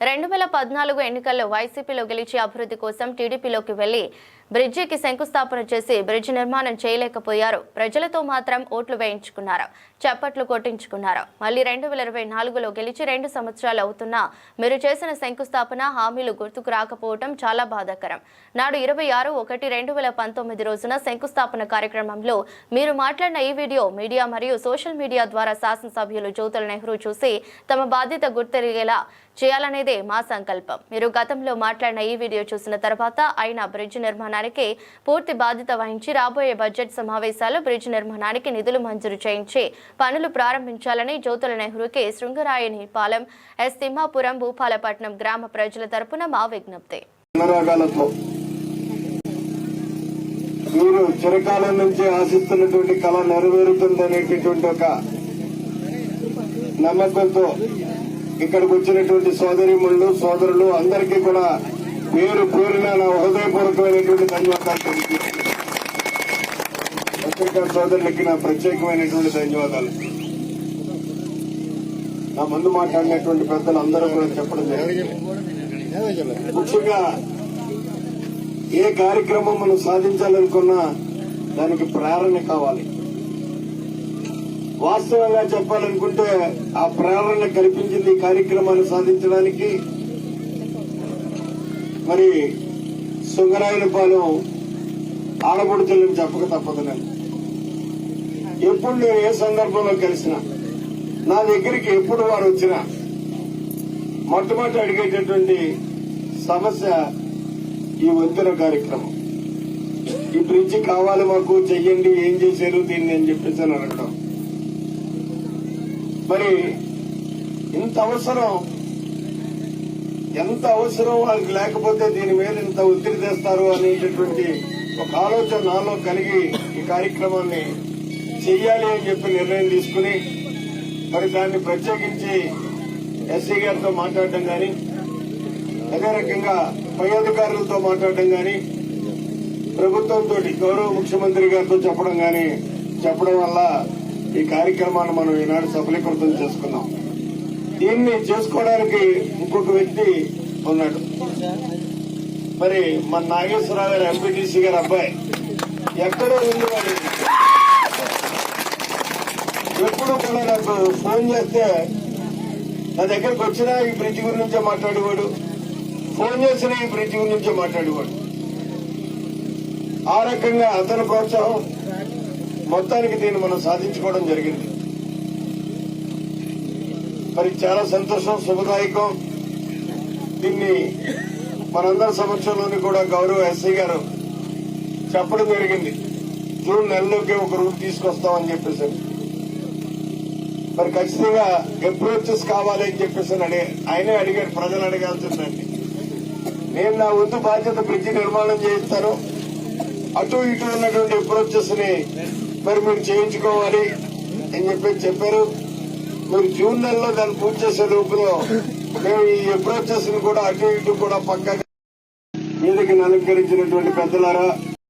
రెండు వేల పద్నాలుగు ఎన్నికల్లో వైసీపీలో గెలిచి అభివృద్ధి కోసం టీడీపీలోకి వెళ్ళి బ్రిడ్జికి శంకుస్థాపన చేసి బ్రిడ్జి నిర్మాణం చేయలేకపోయారు. ప్రజలతో మాత్రం ఓట్లు వేయించుకున్నారు. చప్పట్లు కొట్టించుకున్నారు. మళ్ళీ రెండు వేల ఇరవై నాలుగులో గెలిచి రెండు సంవత్సరాలు అవుతున్నా మీరు చేసిన శంకుస్థాపన హామీలు గుర్తుకు రాకపోవడం చాలా బాధాకరం. నాడు ఇరవై ఆరు ఒకటి రెండు వేల పంతొమ్మిది రోజున శంకుస్థాపన కార్యక్రమంలో మీరు మాట్లాడిన ఈ వీడియో మీడియా మరియు సోషల్ మీడియా ద్వారా శాసనసభ్యులు జ్యోతుల నెహ్రూ చూసి తమ బాధ్యత గుర్తెరిగేలా చేయాలనేది మా సంకల్పం. మీరు గతంలో మాట్లాడిన ఈ వీడియో చూసిన తర్వాత ఆయన బ్రిడ్జ్ నిర్మాణానికి పూర్తి బాధ్యత వహించి రాబోయే బడ్జెట్ సమావేశాలు బ్రిడ్జ్ నిర్మాణానికి నిధులు మంజూరు చేయించి పనులు ప్రారంభించాలని జ్యోతుల నెహ్రూకి శృంగరాయని పాలెం ఎస్ తిమ్మాపురం భూపాలపట్నం గ్రామ ప్రజల తరపున మా విజ్ఞప్తి. మీరు చిరకాలం నుంచి ఆశిస్తున్నటువంటి కళ నెరవేరుతుందనేటటువంటి ఒక నమ్మకంతో ఇక్కడికి వచ్చినటువంటి సోదరిముళ్ళు సోదరులు అందరికీ కూడా పేరు పేరున నా హృదయపూర్వకమైనటువంటి ధన్యవాదాలు తెలియజేస్తున్నాను. పత్రికా సోదరులకి నా ప్రత్యేకమైనటువంటి ధన్యవాదాలు. నా ముందు మాట్లాడినటువంటి పెద్దలు అందరూ కూడా చెప్పడం ముఖ్యంగా ఏ కార్యక్రమం మనం సాధించాలనుకున్నా దానికి ప్రేరణ కావాలి. వాస్తవంగా చెప్పాలనుకుంటే ఆ ప్రేరణ కల్పించింది ఈ కార్యక్రమాన్ని సాధించడానికి. మరి సుంగరాయనపాలెం ఆడపడుతులని చెప్పక తప్పదు నేను ఎప్పుడు నేను ఏ సందర్భంలో కలిసినా నా దగ్గరికి ఎప్పుడు వారు వచ్చినా మొట్టమొదటి అడిగేటటువంటి సమస్య ఈ వంతెన కార్యక్రమం. ఈ బ్రిడ్జి కావాలి మాకు చెయ్యండి ఏం చేశారు దీన్ని అని చెప్పేసి అని అడగడం. మరి ఇంత అవసరం? ఎంత అవసరం వాళ్ళకి లేకపోతే దీని మీద ఇంత ఒత్తిడి తెస్తారు అనేటటువంటి ఒక ఆలోచన నాలో కలిగి ఈ కార్యక్రమాన్ని చెయ్యాలి అని చెప్పి నిర్ణయం తీసుకుని మరి దాన్ని ప్రత్యేకించి ఎస్సీ గారితో మాట్లాడడం కానీ అదే రకంగా పై అధికారులతో మాట్లాడడం కానీ ప్రభుత్వంతో గౌరవ ముఖ్యమంత్రి గారితో చెప్పడం కానీ చెప్పడం వల్ల ఈ కార్యక్రమాన్ని మనం ఈనాడు సఫలీకృతం చేసుకున్నాం. దీన్ని చేసుకోవడానికి ఇంకొక వ్యక్తి ఉన్నాడు. మరి మన నాగేశ్వరరావు గారు ఎంపీటీసీ గారు అబ్బాయి. ఎక్కడో ఉంది వాడు ఎప్పుడు కూడా నాకు ఫోన్ చేస్తే నా దగ్గరకు వచ్చినా ఈ బ్రిడ్జ్ గురించే మాట్లాడేవాడు. ఫోన్ చేసిన ఈ బ్రిడ్జ్ గురించే మాట్లాడేవాడు. ఆ రకంగా అతని ప్రోత్సాహం మొత్తానికి దీన్ని మనం సాధించుకోవడం జరిగింది. మరి చాలా సంతోషం శుభదాయకం. దీన్ని మనందరి సమక్షంలోని కూడా గౌరవ ఎస్ఐ గారు చెప్పడం జరిగింది. జూన్ నెలలోకి ఒక రూట్ తీసుకొస్తామని చెప్పేసి. మరి ఖచ్చితంగా అప్రోచెస్ కావాలి అని చెప్పేసి అని ఆయనే అడిగారు ప్రజలు అడగాల్సిందండి. నేను నా వంతు బాధ్యత బ్రిడ్జి నిర్మాణం చేయిస్తాను. అటు ఇటు ఉన్నటువంటి అప్రోచెస్ని మరి మీరు చేయించుకోవాలి అని చెప్పి చెప్పారు. మీరు జూన్ నెలలో దాన్ని పూర్తి చేసే లోపల మేము ఈ అప్రోచెస్ కూడా అటు ఇటు కూడా పక్కగా మీదకి అలంకరించినటువంటి పెద్దలారా